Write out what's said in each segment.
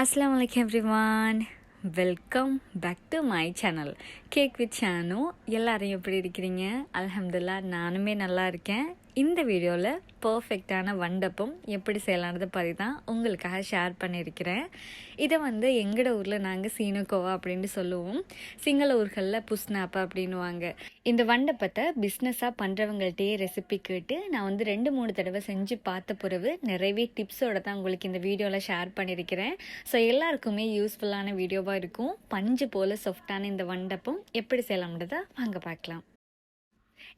அஸ்லாம் வலைக்கம் everyone welcome back to my channel cake with Sanu எல்லாரும் எப்படி இருக்கிறீங்க? அல்ஹம்துல்லா நானுமே நல்லா இருக்கேன். இந்த வீடியோவில் பர்ஃபெக்டான வண்டப்பம் எப்படி செய்யலான்றதை பற்றி தான் உங்களுக்காக ஷேர் பண்ணியிருக்கிறேன். இதை வந்து எங்களோட ஊரில் நாங்கள் சீனுக்கோவா அப்படின்னு சொல்லுவோம். சிங்கள ஊர்களில் புஸ்னாப்பா அப்படின்னுவாங்க. இந்த வண்டப்பத்தை பிஸ்னஸாக பண்ணுறவங்கள்ட்டே ரெசிபி கேட்டு நான் வந்து ரெண்டு மூணு தடவை செஞ்சு பார்த்த பிறகு நிறையவே டிப்ஸோட தான் உங்களுக்கு இந்த வீடியோவில் ஷேர் பண்ணியிருக்கிறேன். ஸோ எல்லாருக்குமே யூஸ்ஃபுல்லான வீடியோவாக இருக்கும். பஞ்சு போல் சாஃப்டான இந்த வண்டப்பம் எப்படி செய்யலாம்ன்றதை வாங்க பார்க்கலாம்.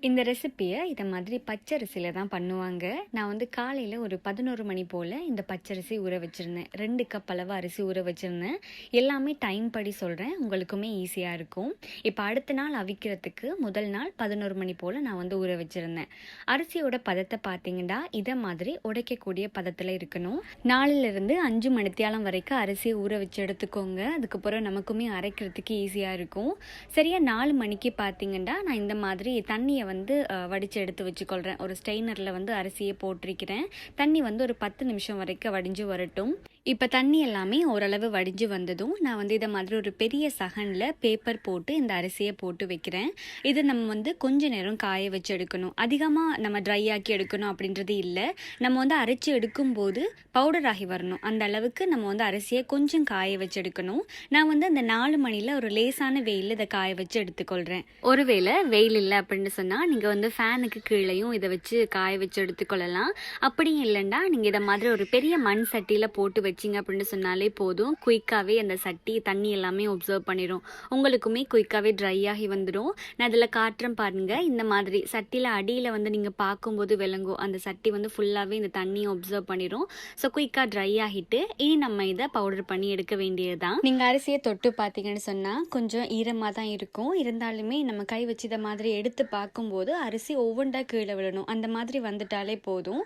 இந்த ரெசிப்பியை இதை மாதிரி பச்சரிசியில் தான் பண்ணுவாங்க. நான் வந்து காலையில் ஒரு பதினோரு மணி போல் இந்த பச்சரிசி ஊற வச்சுருந்தேன். ரெண்டு கப் அளவு அரிசி ஊற வச்சுருந்தேன். எல்லாமே டைம் படி சொல்கிறேன் உங்களுக்குமே ஈஸியாக இருக்கும். இப்போ அடுத்த நாள் அவிக்கிறதுக்கு முதல் நாள் பதினோரு மணி போல் நான் வந்து ஊற வச்சுருந்தேன். அரிசியோட பதத்தை பார்த்தீங்கன்னா இதை மாதிரி உடைக்கக்கூடிய பதத்தில் இருக்கணும். நாலுலேருந்து அஞ்சு மணித்தியாலம் வரைக்கும் அரிசியை ஊற வச்சு எடுத்துக்கோங்க. அதுக்கப்புறம் நமக்குமே அரைக்கிறதுக்கு ஈஸியாக இருக்கும். சரியாக நாலு மணிக்கு பார்த்தீங்கன்னா நான் இந்த மாதிரி தண்ணியை வந்து வடித்து வடிச்சு எடுத்து வச்சுக்கொள்கிறேன் ஒரு ஸ்டெய்னரில் வந்து அரிசியை போட்டிருக்கிறேன். தண்ணி வந்து ஒரு பத்து நிமிஷம் வரைக்கும் வடிஞ்சு வரட்டும். இப்போ தண்ணி எல்லாமே ஓரளவு வடிஞ்சு வந்ததும் நான் வந்து இதை மாதிரி ஒரு பெரிய சகனில் பேப்பர் போட்டு இந்த அரிசியை போட்டு வைக்கிறேன். இதை நம்ம வந்து கொஞ்ச நேரம் காய வச்சு எடுக்கணும். அதிகமாக நம்ம ட்ரை ஆக்கி எடுக்கணும் அப்படின்றது இல்லை. நம்ம வந்து அரைச்சி எடுக்கும்போது பவுடர் ஆகி வரணும். அந்த அளவுக்கு நம்ம வந்து அரிசியை கொஞ்சம் காய வச்சு எடுக்கணும். நான் வந்து அந்த நாலு மணியில் ஒரு லேசான வெயிலில் இதை காய வச்சு எடுத்துக்கொள்கிறேன் ஒருவேளை வெயில் இல்லை அப்படின்னு சொன்னால் நீங்கள் வந்து ஃபேனுக்கு கீழேயும் இதை வச்சு காய வச்சு எடுத்துக்கொள்ளலாம். அப்படியும் இல்லைன்னா நீங்கள் இதை மாதிரி ஒரு பெரிய மண் சட்டியில் போட்டு வச்சிங்க அப்படின்னு சொன்னாலே போதும். குயிக்காகவே அந்த சட்டி தண்ணி எல்லாமே ஒப்சர்வ் பண்ணிடும் உங்களுக்குமே குயிக்காகவே ட்ரை ஆகி வந்துடும் நான் இதில் காட்டுறேன் பாருங்கள் இந்த மாதிரி சட்டியில் அடியில் வந்து நீங்கள் பார்க்கும்போது விளங்கும். அந்த சட்டி வந்து ஃபுல்லாகவே இந்த தண்ணியை ஒப்சர்வ் பண்ணிடும் ஸோ குயிக்காக ட்ரை ஆகிட்டு இனி நம்ம இதை பவுடர் பண்ணி எடுக்க வேண்டியது தான் நீங்கள் அரிசியை தொட்டு பார்த்தீங்கன்னு சொன்னால் கொஞ்சம் ஈரமாக தான் இருக்கும். இருந்தாலுமே நம்ம கை வச்சு இதை மாதிரி எடுத்து பார்க்கும்போது அரிசி ஒவ்வொன்றா கீழே விழணும். அந்த மாதிரி வந்துட்டாலே போதும்.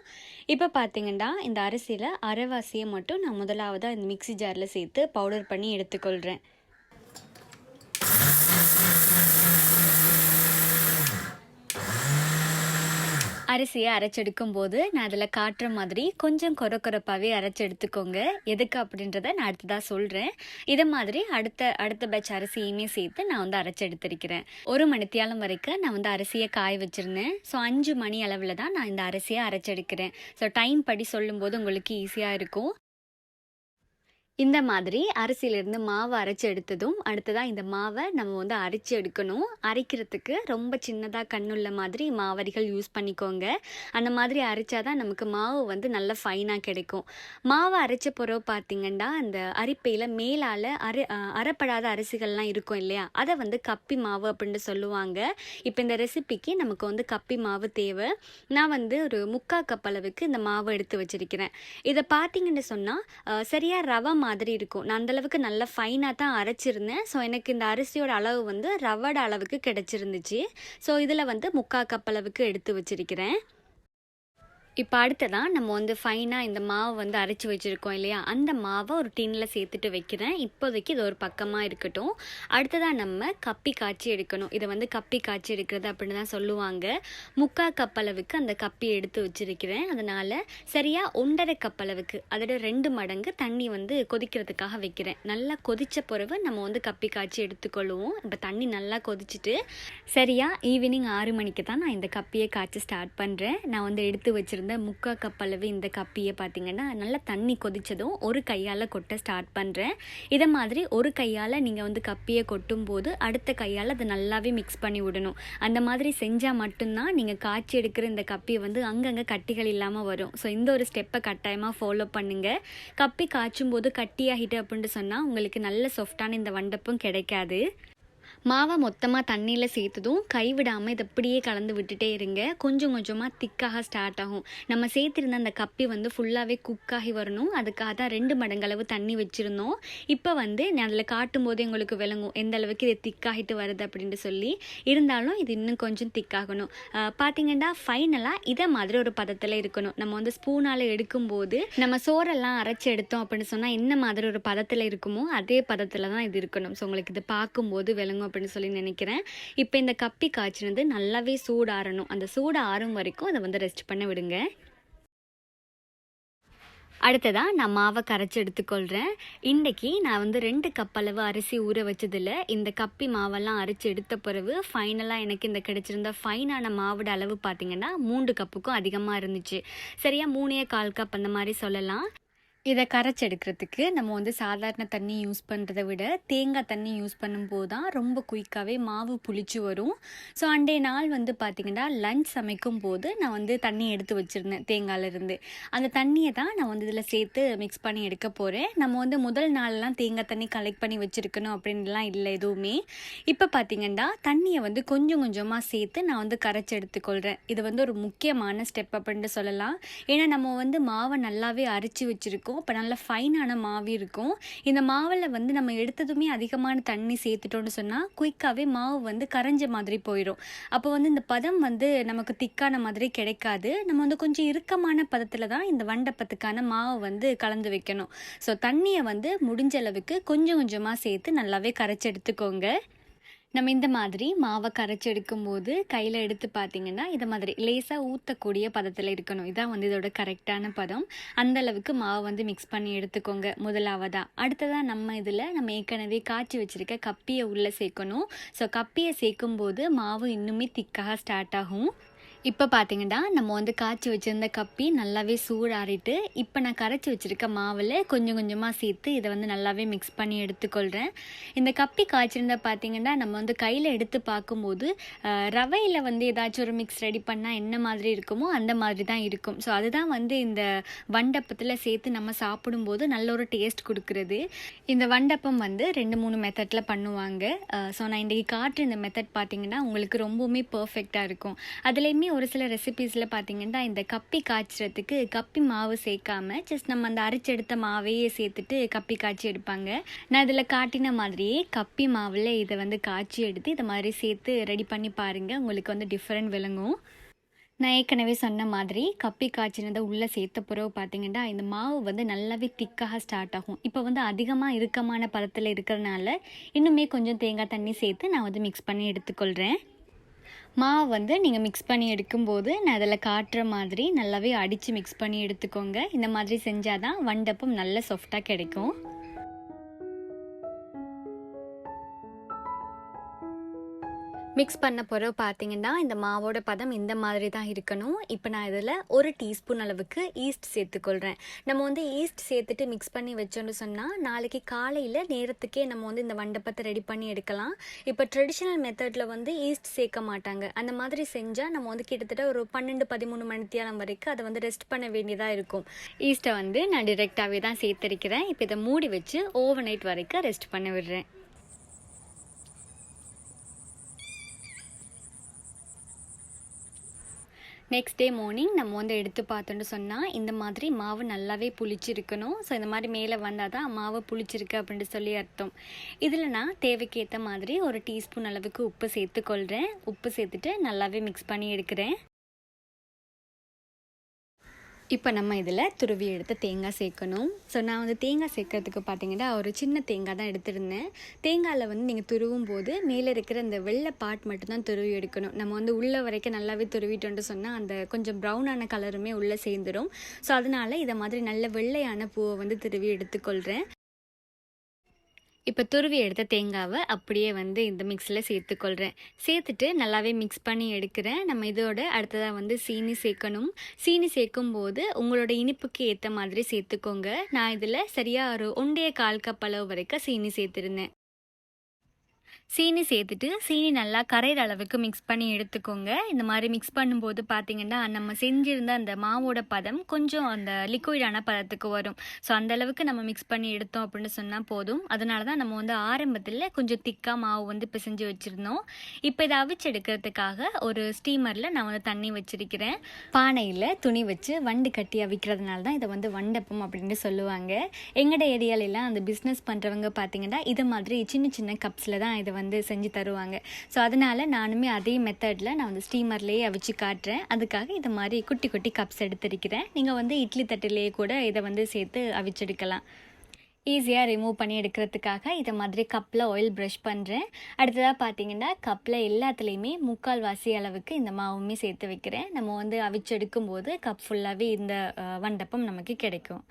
இப்போ பார்த்தீங்கன்னா இந்த அரிசியில் அரைவாசியை மட்டும் நம்ம முதலாவதாக இந்த மிக்ஸி ஜாரில் சேர்த்து பவுடர் பண்ணி எடுத்துக்கொள்கிறேன் அரிசியை அரைச்செடுக்கும் போது நான் அதில் காட்டுற மாதிரி கொஞ்சம் கொர கொரப்பாகவே அரைச்சி எடுத்துக்கோங்க எதுக்கு அப்படின்றத நான் அடுத்ததாக சொல்கிறேன் இதை மாதிரி அடுத்த அடுத்த பேட்ச் அரிசியுமே சேர்த்து நான் வந்து அரைச்சி எடுத்திருக்கிறேன் ஒரு மணித்தியாலம் வரைக்கும் நான் வந்து அரிசியை காய வச்சுருந்தேன். ஸோ அஞ்சு மணி அளவில் தான் நான் இந்த அரிசியை அரைச்செடுக்கிறேன். ஸோ டைம் படி சொல்லும்போது உங்களுக்கு ஈஸியாக இருக்கும். இந்த மாதிரி அரிசியிலேருந்து மாவை அரைச்சி எடுத்ததும் அடுத்ததாக இந்த மாவை நம்ம வந்து அரைச்சி எடுக்கணும். அரைக்கிறதுக்கு ரொம்ப சின்னதாக கண்ணுள்ள மாதிரி மாவரிகள் யூஸ் பண்ணிக்கோங்க. அந்த மாதிரி அரைச்சாதான் நமக்கு மாவு வந்து நல்ல ஃபைனாக கிடைக்கும். மாவை அரைச்ச பிறகு பார்த்திங்கன்னா அந்த அரிப்பையில் மேலால் அரை அரைப்படாத அரிசிகள்லாம் இருக்கும் இல்லையா? அதை வந்து கப்பி மாவு அப்படின்னு சொல்லுவாங்க. இப்போ இந்த ரெசிபிக்கு நமக்கு வந்து கப்பி மாவு தேவை. நான் வந்து ஒரு முக்கா கப் அளவுக்கு இந்த மாவை எடுத்து வச்சிருக்கிறேன். இதை பார்த்தீங்கன்னு சொன்னால் சரியாக ரவை மாதிரி இருக்கும். நான் அந்தளவுக்கு நல்ல ஃபைனாக தான் அரைச்சிருந்தேன். ஸோ எனக்கு இந்த அரிசியோட அளவு வந்து ரவட அளவுக்கு கிடச்சிருந்துச்சு. ஸோ இதில் வந்து முக்கா கப் அளவுக்கு எடுத்து வச்சிருக்கிறேன். இப்போ அடுத்ததான் நம்ம வந்து ஃபைனாக இந்த மாவு வந்து அரைச்சி வச்சுருக்கோம் இல்லையா? அந்த மாவை ஒரு டின்னில் சேர்த்துட்டு வைக்கிறேன். இப்போதைக்கு இது ஒரு பக்கமாக இருக்கட்டும். அடுத்ததாக நம்ம கப்பி காய்ச்சி எடுக்கணும். இதை வந்து கப்பி காய்ச்சி எடுக்கிறது அப்படின்னு தான் சொல்லுவாங்க. முக்கா கப் அளவுக்கு அந்த கப்பி எடுத்து வச்சிருக்கிறேன். அதனால் சரியாக ஒன்றரை கப் அளவுக்கு அதோட ரெண்டு மடங்கு தண்ணி வந்து கொதிக்கிறதுக்காக வைக்கிறேன். நல்லா கொதித்த பிறகு நம்ம வந்து கப்பி காய்ச்சி எடுத்துக்கொள்வோம். இப்போ தண்ணி நல்லா கொதிச்சுட்டு சரியாக ஈவினிங் ஆறு மணிக்கு தான் நான் இந்த கப்பியை காய்ச்சி ஸ்டார்ட் பண்ணுறேன் நான் வந்து எடுத்து இருந்த முக்கா கப் அளவு இந்த கப்பியை பார்த்தீங்கன்னா நல்லா தண்ணி கொதித்ததும் ஒரு கையால் கொட்ட ஸ்டார்ட் பண்ணுறேன் இதை மாதிரி ஒரு கையால் நீங்கள் வந்து கப்பியை கொட்டும் போது அடுத்த கையால் அதை நல்லாவே மிக்ஸ் பண்ணி விடணும். அந்த மாதிரி செஞ்சால் மட்டும்தான் நீங்கள் காய்ச்சி எடுக்கிற இந்த கப்பியை வந்து அங்கங்கே கட்டிகள் இல்லாமல் வரும். ஸோ இந்த ஒரு ஸ்டெப்பை கட்டாயமாக ஃபாலோ பண்ணுங்கள் கப்பி காய்ச்சும் போது கட்டியாகிட்டு அப்படின்ட்டு சொன்னால் உங்களுக்கு நல்ல சாஃப்டான இந்த வண்டப்பும் கிடைக்காது. மாவை மொத்தமாக தண்ணியில் சேர்த்ததும் கைவிடாமல் இதை அப்படியே கலந்து விட்டுட்டே இருங்க. கொஞ்சம் கொஞ்சமாக திக்காக ஸ்டார்ட் ஆகும். நம்ம சேர்த்துருந்த அந்த கப்பி வந்து ஃபுல்லாகவே குக்காகி வரணும். அதுக்காக தான் ரெண்டு மடங்களவு தண்ணி வச்சுருந்தோம். இப்போ வந்து அதில் காட்டும் போது உங்களுக்கு விளங்கும். எந்த அளவுக்கு இது திக்காகிட்டு வருது அப்படின்ட்டு சொல்லி. இருந்தாலும் இது இன்னும் கொஞ்சம் திக்காகணும். பார்த்தீங்கன்னா ஃபைனலாக இதை மாதிரி ஒரு பதத்தில் இருக்கணும். நம்ம வந்து ஸ்பூனால் எடுக்கும்போது நம்ம சோறெல்லாம் அரைச்சி எடுத்தோம் அப்படின்னு சொன்னால் என்ன மாதிரி ஒரு பதத்தில் இருக்குமோ அதே பதத்தில் தான் இது இருக்கணும். ஸோ உங்களுக்கு இது பார்க்கும்போது விளங்கும் அப்படின்னு சொல்லி நினைக்கிறேன். இப்போ இந்த கப்பி காய்ச்சினது நல்லாவே சூடாறணும். அந்த சூடு ஆறும் வரைக்கும் அதை வந்து ரெஸ்ட் பண்ண விடுங்க. அடுத்ததாக நான் மாவை கரைச்சி எடுத்துக்கொள்கிறேன் இன்றைக்கி நான் வந்து ரெண்டு கப் அளவு அரிசி ஊற வச்சதில் இந்த கப்பி மாவெல்லாம் அரைச்சி எடுத்த பிறகு ஃபைனலாக எனக்கு இந்த கிடச்சிருந்த ஃபைனான மாவோட அளவு பார்த்திங்கன்னா மூன்று கப்புக்கும் அதிகமாக இருந்துச்சு. சரியாக மூணே கால் கப் அந்த மாதிரி சொல்லலாம். இதை கரைச்சி எடுக்கிறதுக்கு நம்ம வந்து சாதாரண தண்ணி யூஸ் பண்ணுறதை விட தேங்காய் தண்ணி யூஸ் பண்ணும்போது தான் ரொம்ப குயிக்காகவே மாவு புளிச்சு வரும். ஸோ அன்றைய நாள் வந்து பார்த்திங்கன்னா லஞ்ச் சமைக்கும் போது நான் வந்து தண்ணி எடுத்து வச்சுருந்தேன் தேங்காயிலிருந்து அந்த தண்ணியை தான் நான் வந்து இதில் சேர்த்து மிக்ஸ் பண்ணி எடுக்க போகிறேன் நம்ம வந்து முதல் நாள்லாம் தேங்காய் தண்ணி கலெக்ட் பண்ணி வச்சுருக்கணும் அப்படின்லாம் இல்லை எதுவுமே. இப்போ பார்த்திங்கன்னா தண்ணியை வந்து கொஞ்சம் கொஞ்சமாக சேர்த்து நான் வந்து கரைச்சி எடுத்துக்கொள்கிறேன் இது வந்து ஒரு முக்கியமான ஸ்டெப் அப்படின்ட்டு சொல்லலாம். ஏன்னா நம்ம வந்து மாவை நல்லாவே அரைச்சி வச்சுருக்கோம். இருக்கும். இப்போ நல்ல ஃபைனான மாவு இருக்கும். இந்த மாவில் வந்து நம்ம எடுத்ததுமே அதிகமான தண்ணி சேர்த்துட்டோம்னு சொன்னால் குயிக்காகவே மாவு வந்து கரைஞ்ச மாதிரி போயிடும் அப்போ வந்து இந்த பதம் வந்து நமக்கு திக்கான மாதிரி கிடைக்காது. நம்ம வந்து கொஞ்சம் இறுக்கமான பதத்தில் தான் இந்த வண்டப்பத்துக்கான மாவு வந்து கலந்து வைக்கணும். ஸோ தண்ணியை வந்து முடிஞ்ச அளவுக்கு கொஞ்சம் கொஞ்சமாக சேர்த்து நல்லாவே கரைச்சி எடுத்துக்கோங்க. நம்ம இந்த மாதிரி மாவை கரைச்சி எடுக்கும்போது கையில் எடுத்து பார்த்தீங்கன்னா இதை மாதிரி லேசாக ஊற்றக்கூடிய பதத்தில் இருக்கணும். இதான் வந்து இதோட கரெக்டான பதம். அந்த அளவுக்கு மாவை வந்து மிக்ஸ் பண்ணி எடுத்துக்கோங்க. முதலாவதாக அடுத்ததாக நம்ம இதில் நம்ம ஏற்கனவே காய்ச்சி வச்சுருக்க கப்பியை உள்ளே சேர்க்கணும். ஸோ கப்பியை சேர்க்கும்போது மாவு இன்னுமே திக்காக ஸ்டார்ட் ஆகும். இப்போ பார்த்தீங்கன்னா நம்ம வந்து காய்ச்சி வச்சுருந்த கப்பி நல்லாவே சூடாறிட்டு இப்போ நான் கரைச்சி வச்சுருக்க மாவில் கொஞ்சம் கொஞ்சமாக சேர்த்து இதை வந்து நல்லாவே மிக்ஸ் பண்ணி எடுத்துக்கொள்கிறேன் இந்த கப்பி காய்ச்சிருந்தா பார்த்தீங்கன்னா நம்ம வந்து கையில் எடுத்து பார்க்கும்போது ரவையில் வந்து ஏதாச்சும் ஒரு மிக்ஸ் ரெடி பண்ணால் என்ன மாதிரி இருக்குமோ அந்த மாதிரி தான் இருக்கும். ஸோ அதுதான் வந்து இந்த வண்டப்பத்தில் சேர்த்து நம்ம சாப்பிடும்போது நல்ல ஒரு டேஸ்ட் கொடுக்குறது. இந்த வண்டப்பம் வந்து ரெண்டு மூணு மெத்தடில் பண்ணுவாங்க. ஸோ நான் இன்றைக்கி காட்டுற இந்த மெத்தட் பார்த்தீங்கன்னா உங்களுக்கு ரொம்பவுமே பர்ஃபெக்டாக இருக்கும். அதுலேயுமே ஒரு சில ரெசிபீஸில் பார்த்தீங்கன்னா இந்த கப்பி காய்ச்சறதுக்கு கப்பி மாவு சேர்க்காம ஜஸ்ட் நம்ம அந்த அரைச்செடுத்த மாவையே சேர்த்துட்டு கப்பி காய்ச்சி எடுப்பாங்க. நான் இதில் காட்டின மாதிரியே கப்பி மாவில் இதை வந்து காய்ச்சி எடுத்து இதை மாதிரி சேர்த்து ரெடி பண்ணி பாருங்கள் உங்களுக்கு வந்து டிஃப்ரெண்ட் விளங்கும். நான் ஏற்கனவே சொன்ன மாதிரி கப்பி காய்ச்சினதை உள்ளே சேர்த்த பிறகு பார்த்தீங்கன்னா இந்த மாவு வந்து நல்லாவே திக்காக ஸ்டார்ட் ஆகும். இப்போ வந்து அதிகமாக இறுக்கமான பதத்தில் இருக்கிறனால இன்னுமே கொஞ்சம் தேங்காய் தண்ணி சேர்த்து நான் வந்து மிக்ஸ் பண்ணி எடுத்துக்கொள்கிறேன் மாவு வந்து நீங்கள் மிக்ஸ் பண்ணி எடுக்கும்போது நான் அதில் காட்டுற மாதிரி நல்லாவே அடித்து மிக்ஸ் பண்ணி எடுத்துக்கோங்க. இந்த மாதிரி செஞ்சால் தான் வண்டப்பம் நல்ல சாஃப்டாக கிடைக்கும். மிக்ஸ் பண்ண பிறகு பார்த்தீங்கன்னா இந்த மாவோட பதம் இந்த மாதிரி தான் இருக்கணும். இப்போ நான் இதில் ஒரு டீஸ்பூன் அளவுக்கு ஈஸ்ட் சேர்த்துக்கொள்கிறேன் நம்ம வந்து ஈஸ்ட் சேர்த்துட்டு மிக்ஸ் பண்ணி வச்சோன்னு சொன்னால் நாளைக்கு காலையில் நேரத்துக்கே நம்ம வந்து இந்த வண்டப்பத்தை ரெடி பண்ணி எடுக்கலாம். இப்போ ட்ரெடிஷ்னல் மெத்தடில் வந்து ஈஸ்ட் சேர்க்க மாட்டாங்க. அந்த மாதிரி செஞ்சால் நம்ம வந்து கிட்டத்தட்ட ஒரு பன்னெண்டு பதிமூணு மணித்தியாலம் வரைக்கும் அதை வந்து ரெஸ்ட் பண்ண வேண்டியதாக இருக்கும். ஈஸ்ட்டை வந்து நான் டிரெக்டாகவே தான் சேர்த்துருக்கிறேன். இப்போ இதை மூடி வச்சு ஓவர் நைட் வரைக்கும் ரெஸ்ட் பண்ண விடுறேன். நெக்ஸ்ட் டே மார்னிங் நம்ம வந்து எடுத்து பார்த்தோன்னு சொன்னால் இந்த மாதிரி மாவு நல்லாவே புளிச்சிருக்கணும். ஸோ இந்த மாதிரி மேலே வந்தால் தான் மாவு புளிச்சிருக்கு அப்படின்ட்டு சொல்லி அர்த்தம். இதில் நான் தேவைக்கேற்ற மாதிரி ஒரு டீஸ்பூன் அளவுக்கு உப்பு சேர்த்துக்கொள்கிறேன் உப்பு சேர்த்துட்டு நல்லாவே மிக்ஸ் பண்ணி எடுக்கிறேன். இப்போ நம்ம இதில் துருவி எடுத்து தேங்காய் சேர்க்கணும். ஸோ நான் வந்து தேங்காய் சேர்க்கறதுக்கு பார்த்தீங்கன்னா ஒரு சின்ன தேங்காய் தான் எடுத்திருந்தேன். தேங்காயில் வந்து நீங்கள் துருவும் போது மேலே இருக்கிற அந்த வெள்ளை பாட் மட்டும்தான் துருவி எடுக்கணும். நம்ம வந்து உள்ளே வரைக்கும் நல்லாவே துருவிட்டோன்ட்டு சொன்னால் அந்த கொஞ்சம் ப்ரௌனான கலருமே உள்ளே சேர்ந்துடும் ஸோ அதனால் இதை மாதிரி நல்ல வெள்ளையான பூவை வந்து துருவி எடுத்துக்கொள்கிறேன் இப்போ துருவி எடுத்த தேங்காவை அப்படியே வந்து இந்த மிக்ஸில் சேர்த்துக்கொள்கிறேன் சேர்த்துட்டு நல்லாவே மிக்ஸ் பண்ணி எடுக்கிறேன். நம்ம இதோட அடுத்ததாக வந்து சீனி சேர்க்கணும். சீனி சேர்க்கும் போது உங்களோட இனிப்புக்கு ஏற்ற மாதிரி சேர்த்துக்கோங்க. நான் இதில் சரியாக ஒரு ஒன்றைய கால் கப் அளவு வரைக்கும் சீனி சேர்த்துருந்தேன். சீனி சேர்த்துட்டு சீனி நல்லா கரையிற அளவுக்கு மிக்ஸ் பண்ணி எடுத்துக்கோங்க. இந்த மாதிரி மிக்ஸ் பண்ணும்போது பார்த்தீங்கன்னா நம்ம செஞ்சிருந்த அந்த மாவோட பதம் கொஞ்சம் அந்த லிக்விடான பதத்துக்கு வரும். ஸோ அந்த அளவுக்கு நம்ம மிக்ஸ் பண்ணி எடுத்தோம் அப்படின்னு சொன்னால் போதும். அதனால தான் நம்ம வந்து ஆரம்பத்தில் கொஞ்சம் திக்காக மாவு வந்து இப்போ செஞ்சு வச்சுருந்தோம். இப்போ இதை அவிச்சு எடுக்கிறதுக்காக ஒரு ஸ்டீமரில் நான் வந்து தண்ணி வச்சிருக்கிறேன். பானையில் துணி வச்சு வண்டு கட்டி அவிக்கிறதுனால தான் இதை வந்து வண்டப்பம் அப்படின்னு சொல்லுவாங்க. எங்களோட ஏரியாலெல்லாம் அந்த பிஸ்னஸ் பண்ணுறவங்க பார்த்தீங்கன்னா இது மாதிரி சின்ன சின்ன கப்ஸில் தான் இதை வந்து வந்து செஞ்சு தருவாங்க. ஸோ அதனால் நானுமே அதே மெத்தடில் நான் வந்து ஸ்டீமர்லேயே அவிச்சு காட்டுறேன். அதுக்காக இதை மாதிரி குட்டி குட்டி கப்ஸ் எடுத்திருக்கிறேன். நீங்கள் வந்து இட்லி தட்டிலேயே கூட இதை வந்து சேர்த்து அவிச்செடுக்கலாம். ஈஸியாக ரிமூவ் பண்ணி எடுக்கிறதுக்காக இதை மாதிரி கப்பில் ஆயில் ப்ரஷ் பண்ணுறேன் அடுத்ததாக பார்த்தீங்கன்னா கப்பில் எல்லாத்துலேயுமே முக்கால் வாசி அளவுக்கு இந்த மாவுமே சேர்த்து வைக்கிறேன். நம்ம வந்து அவிச்செடுக்கும் போது கப் ஃபுல்லாகவே இந்த வண்டப்பம் நமக்கு கிடைக்கும்.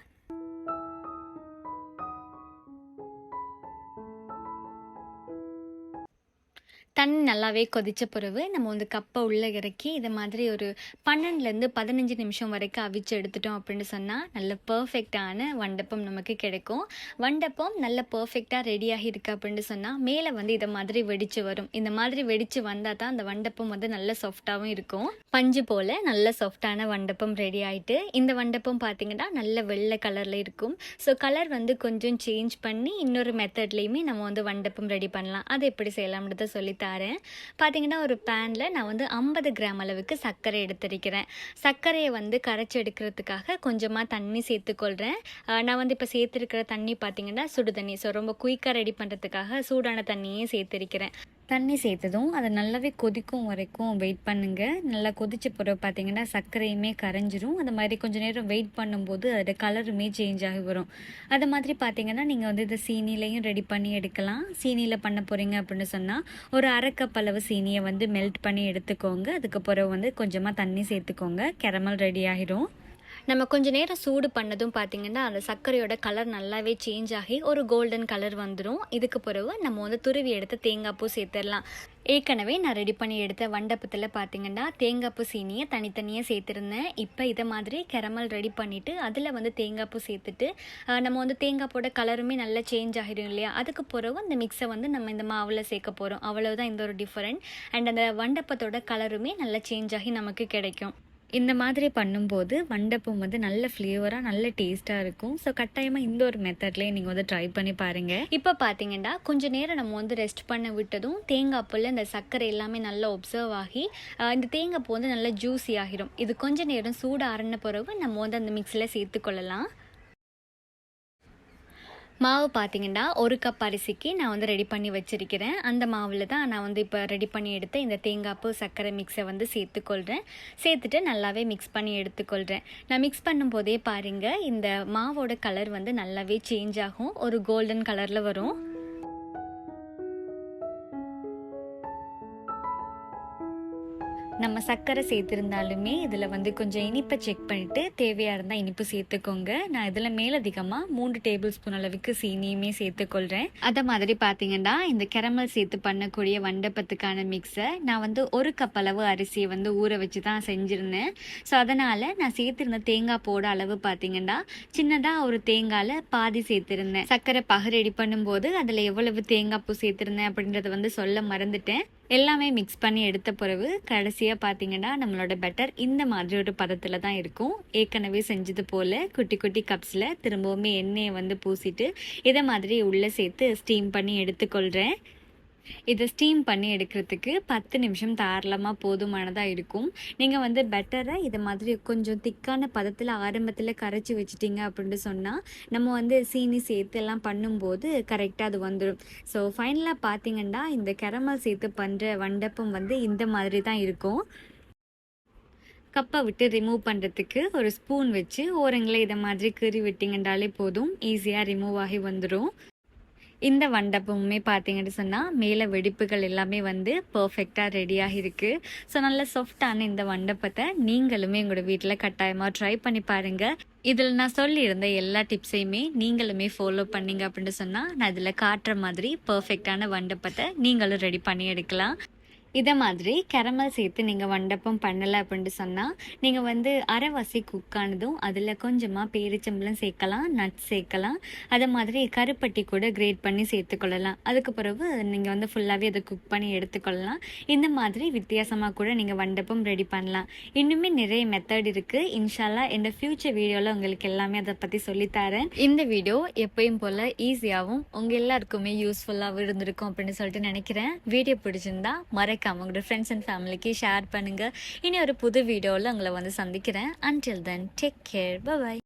தண்ணி நல்லாவே கொதிச்ச பிறகு நம்ம வந்து கப்பை உள்ளே இறக்கி இதை மாதிரி ஒரு பன்னெண்டுலேருந்து பதினஞ்சு நிமிஷம் வரைக்கும் அவிச்சு எடுத்துட்டோம் அப்படின்னு சொன்னால் நல்ல பர்ஃபெக்டான வண்டப்பம் நமக்கு கிடைக்கும். வண்டப்பம் நல்ல பர்ஃபெக்டாக ரெடியாகி இருக்கு அப்படின்னு சொன்னால் மேலே வந்து இதை மாதிரி வெடிச்சு வரும். இந்த மாதிரி வெடிச்சு வந்தால் தான் அந்த வண்டப்பம் வந்து நல்ல சாஃப்டாகவும் இருக்கும். பஞ்சு போல் நல்ல சாஃப்டான வண்டப்பம் ரெடி ஆகிட்டு இந்த வண்டப்பம் பார்த்தீங்கன்னா நல்ல வெள்ளை கலரில் இருக்கும். ஸோ கலர் வந்து கொஞ்சம் சேஞ்ச் பண்ணி இன்னொரு மெத்தட்லேயுமே நம்ம வந்து வண்டப்பம் ரெடி பண்ணலாம். அது எப்படி செய்யலாம்ன்றத சொல்லி தரேன். பார்த்தீங்கன்னா ஒரு பேனில் நான் வந்து ஐம்பது கிராம் அளவுக்கு சர்க்கரை எடுத்திருக்கிறேன். சர்க்கரையை வந்து கரைச்சி எடுக்கிறதுக்காக கொஞ்சமாக தண்ணி சேர்த்துக்கொள்கிறேன் நான் வந்து இப்போ சேர்த்துருக்கிற தண்ணி பார்த்தீங்கன்னா சுடு தண்ணி. ஸோ ரொம்ப குயிக்காக ரெடி பண்ணுறதுக்காக சூடான தண்ணியும் சேர்த்துருக்கிறேன். தண்ணி சேர்த்ததும் அதை நல்லாவே கொதிக்கும் வரைக்கும் வெயிட் பண்ணுங்க. நல்லா கொதிச்ச பிறகு பார்த்தீங்கன்னா சர்க்கரையுமே கரைஞ்சிரும். அந்த மாதிரி கொஞ்ச நேரம் வெயிட் பண்ணும்போது அதோட கலருமே சேஞ்ச் ஆகி வரும். அது மாதிரி பார்த்தீங்கன்னா நீங்கள் வந்து இதை சீனிலையும் ரெடி பண்ணி எடுக்கலாம். சீனியில் பண்ண போகிறீங்க அப்படின்னு சொன்னால் ஒரு அரை கப் அளவு சீனியை வந்து மெல்ட் பண்ணி எடுத்துக்கோங்க. அதுக்கு பிறகு வந்து கொஞ்சமாக தண்ணி சேர்த்துக்கோங்க. கேரமல் ரெடி ஆகிரும் நம்ம கொஞ்ச நேரம் சூடு பண்ணதும் பார்த்தீங்கன்னா அந்த சர்க்கரையோட கலர் நல்லாவே சேஞ்ச் ஆகி ஒரு கோல்டன் கலர் வந்துடும் இதுக்கு பிறகு நம்ம வந்து துருவி எடுத்து தேங்காய் பூ சேர்த்துடலாம். ஏற்கனவே நான் ரெடி பண்ணி எடுத்த வண்டப்பத்தில் பார்த்தீங்கன்னா தேங்காய் பூ சீனியை தனித்தனியாக சேர்த்துருந்தேன். இப்போ இதை மாதிரி கெரமல் ரெடி பண்ணிவிட்டு அதில் வந்து தேங்காய் பூ சேர்த்துட்டு நம்ம வந்து தேங்காய் போட கலருமே நல்லா சேஞ்ச் ஆகிடும் இல்லையா? அதுக்கு பிறகு அந்த மிக்ஸை வந்து நம்ம இந்த மாவில் சேர்க்க போகிறோம் அவ்வளோதான் இந்த ஒரு டிஃப்ரெண்ட் அண்ட் அந்த வண்டப்பத்தோட கலருமே நல்லா சேஞ்ச் ஆகி நமக்கு கிடைக்கும். இந்த மாதிரி பண்ணும்போது வண்டப்பம் வந்து நல்ல ஃப்ளேவராக நல்ல டேஸ்ட்டாக இருக்கும். ஸோ கட்டாயமாக இந்த ஒரு மெத்தட்லேயே நீங்கள் வந்து ட்ரை பண்ணி பாருங்கள் இப்போ பார்த்தீங்கன்னா கொஞ்ச நேரம் நம்ம வந்து ரெஸ்ட் பண்ண விட்டதும் தேங்காய் பூவில் இந்த சர்க்கரை எல்லாமே நல்லா ஒப்சர்வ் ஆகி இந்த தேங்காய் பூ வந்து நல்லா ஜூஸி ஆகிரும். இது கொஞ்ச நேரம் சூடு ஆறின பிறகு நம்ம வந்து அந்த மிக்ஸில் சேர்த்துக்கொள்ளலாம் மாவு பார்த்தீங்கன்னா ஒரு கப் அரிசிக்கு நான் வந்து ரெடி பண்ணி வச்சிருக்கிறேன். அந்த மாவில் தான் நான் வந்து இப்போ ரெடி பண்ணி எடுத்த இந்த தேங்காய்ப்பு சர்க்கரை மிக்ஸை வந்து சேர்த்துக்கொள்கிறேன் சேர்த்துட்டு நல்லாவே மிக்ஸ் பண்ணி எடுத்துக்கொள்கிறேன் நான் மிக்ஸ் பண்ணும்போதே பாருங்கள் இந்த மாவோட கலர் வந்து நல்லாவே சேஞ்ச் ஆகும். ஒரு கோல்டன் கலரில் வரும். நம்ம சர்க்கரை சேர்த்துருந்தாலுமே இதில் வந்து கொஞ்சம் இனிப்பை செக் பண்ணிவிட்டு தேவையாக இருந்தால் இனிப்பு சேர்த்துக்கோங்க. நான் இதில் மேலதிகமாக மூன்று டேபிள் ஸ்பூன் அளவுக்கு சீனியுமே சேர்த்துக்கொள்கிறேன் அதை மாதிரி பார்த்தீங்கன்னா இந்த கெரமல் சேர்த்து பண்ணக்கூடிய வண்டப்பத்துக்கான மிக்ஸை நான் வந்து ஒரு கப் அளவு அரிசியை வந்து ஊற வச்சு தான் செஞ்சுருந்தேன். ஸோ அதனால் நான் சேர்த்துருந்த தேங்காய் போட அளவு பார்த்தீங்கன்னா சின்னதாக ஒரு தேங்காயில் பாதி சேர்த்துருந்தேன். சர்க்கரை பகு ரெடி பண்ணும்போது அதில் எவ்வளவு தேங்காய் பூ சேர்த்துருந்தேன் அப்படின்றத வந்து சொல்ல மறந்துட்டேன். எல்லாமே மிக்ஸ் பண்ணி எடுத்த பிறகு கடைசியாக பார்த்தீங்கன்னா நம்மளோட பெட்டர் இந்த மாதிரி ஒரு பதத்தில் தான் இருக்கும். ஏற்கனவே செஞ்சது போல் குட்டி குட்டி கப்ஸில் திரும்பவுமே எண்ணெயை வந்து பூசிட்டு இதை மாதிரி உள்ளே சேர்த்து ஸ்டீம் பண்ணி எடுத்துக்கொள்கிறேன் இதை ஸ்டீம் பண்ணி எடுக்கிறதுக்கு பத்து நிமிஷம் தாராளமாக போதுமானதாக இருக்கும். நீங்கள் வந்து பெட்டரை இதை மாதிரி கொஞ்சம் திக்கான பதத்தில் ஆரம்பத்தில் கரைச்சி வச்சிட்டிங்க அப்படின்ட்டு சொன்னால் நம்ம வந்து சீனி சேர்த்து எல்லாம் பண்ணும்போது கரெக்டாக அது வந்துடும் ஸோ ஃபைனலாக பார்த்தீங்கன்னா இந்த கெரமல் சேர்த்து பண்ணுற வண்டப்பம் வந்து இந்த மாதிரி தான் இருக்கும். கப்பை விட்டு ரிமூவ் பண்ணுறதுக்கு ஒரு ஸ்பூன் வச்சு ஓரங்களை இதை மாதிரி கீறி விட்டிங்கன்றாலே போதும். ஈஸியாக ரிமூவ் ஆகி வந்துடும் இந்த வண்டப்பமுமே பார்த்தீங்கன்னு சொன்னால் மேலே வெடிப்புகள் எல்லாமே வந்து பர்ஃபெக்டாக ரெடியாக இருக்குது ஸோ நல்ல சாஃப்டான இந்த வண்டப்பத்தை நீங்களுமே உங்களோட வீட்டில் கட்டாயமாக ட்ரை பண்ணி பாருங்கள் இதில் நான் சொல்லியிருந்த எல்லா டிப்ஸையுமே நீங்களுமே ஃபாலோ பண்ணீங்க அப்படின்னு சொன்னால் நான் இதில் காட்டுற மாதிரி பர்ஃபெக்டான வண்டப்பத்தை நீங்களும் ரெடி பண்ணி எடுக்கலாம். இதை மாதிரி கெரமல் சேர்த்து நீங்கள் வண்டப்பம் பண்ணலை அப்படின்ட்டு சொன்னால் நீங்கள் வந்து அரைவாசி குக் ஆனதும் அதில் கொஞ்சமாக பேரிச்சம்பளம் சேர்க்கலாம் நட்ஸ் சேர்க்கலாம். அதை மாதிரி கருப்பட்டி கூட கிரேட் பண்ணி சேர்த்துக்கொள்ளலாம் அதுக்கு பிறகு நீங்கள் வந்து ஃபுல்லாகவே அதை குக் பண்ணி எடுத்துக்கொள்ளலாம் இந்த மாதிரி வித்தியாசமாக கூட நீங்கள் வண்டப்பம் ரெடி பண்ணலாம். இன்னுமே நிறைய மெத்தட் இருக்குது இன்ஷால்லா இந்த ஃப்யூச்சர் வீடியோவில் உங்களுக்கு எல்லாமே அதை பற்றி சொல்லித்தரேன். இந்த வீடியோ எப்பயும் போல் ஈஸியாகவும் உங்கள் எல்லாருக்குமே யூஸ்ஃபுல்லாகவும் இருந்திருக்கும் அப்படின்னு சொல்லிட்டு நினைக்கிறேன். வீடியோ பிடிச்சிருந்தா மறக்காமல் உங்களோட ஃப்ரெண்ட்ஸ் அண்ட் ஃபேமிலிக்கு ஷேர் பண்ணுங்கள் இனி ஒரு புது வீடியோவில் உங்களை வந்து சந்திக்கிறேன். Until then take care bye